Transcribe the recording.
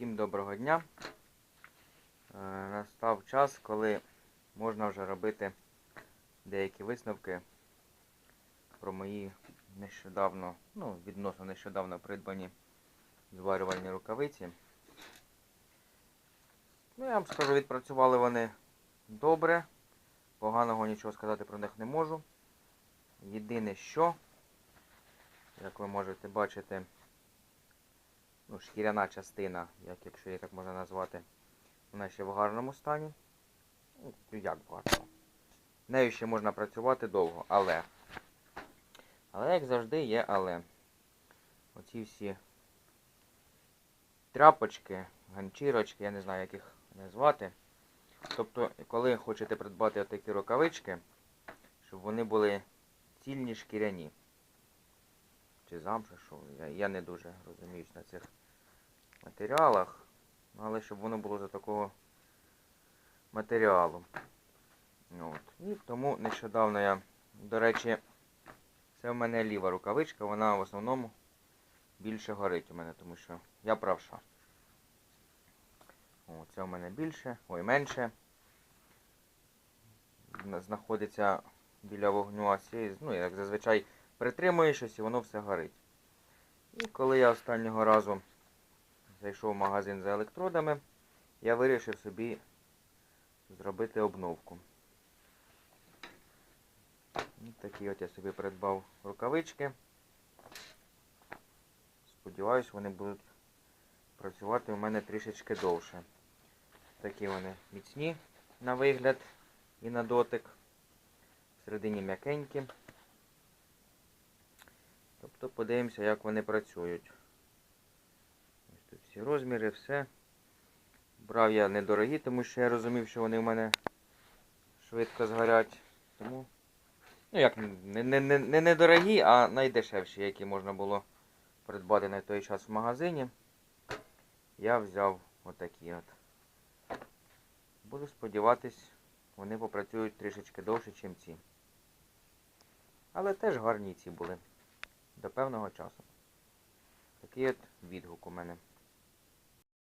Всім доброго дня. Е, Настав час, коли можна вже робити деякі висновки про мої нещодавно, ну, відносно нещодавно придбані зварювальні рукавиці. Ну, я вам скажу, відпрацювали вони добре. Поганого нічого сказати про них не можу. Єдине що, як ви можете бачити, ну, шкіряна частина, як якщо її так можна назвати, вона ще в гарному стані. Ну, як в гарному. Нею ще можна працювати довго, але. Але, як завжди, є але. Оці всі тряпочки, ганчірочки, я не знаю, як їх назвати. Тобто, коли хочете придбати отакі рукавички, щоб вони були цільні шкіряні. Чи замша, що я, я не дуже розуміюсь на цих матеріалах. Але щоб воно було за такого матеріалу. От. І тому нещодавно я, до речі, це в мене ліва рукавичка, вона в основному більше горить у мене, тому що я правша. О, це у мене більше, ой, менше. Знаходиться біля вогню, а ну, як зазвичай притримує щось і воно все горить. І коли я останнього разу зайшов в магазин за електродами, я вирішив собі зробити обновку. Такі от я собі придбав рукавички. Сподіваюсь, вони будуть працювати у мене трішечки довше. Такі вони міцні на вигляд і на дотик. Всередині м'якенькі. Тобто подивимося, як вони працюють. Ось тут всі розміри, все. Брав я недорогі, тому що я розумів, що вони в мене швидко згорять. Тому, ну як, не, не, не, не недорогі, а найдешевші, які можна було придбати на той час в магазині. Я взяв отакі от. Буду сподіватись, вони попрацюють трішечки довше, ніж ці. Але теж гарні ці були. До певного часу. Такий от відгук у мене.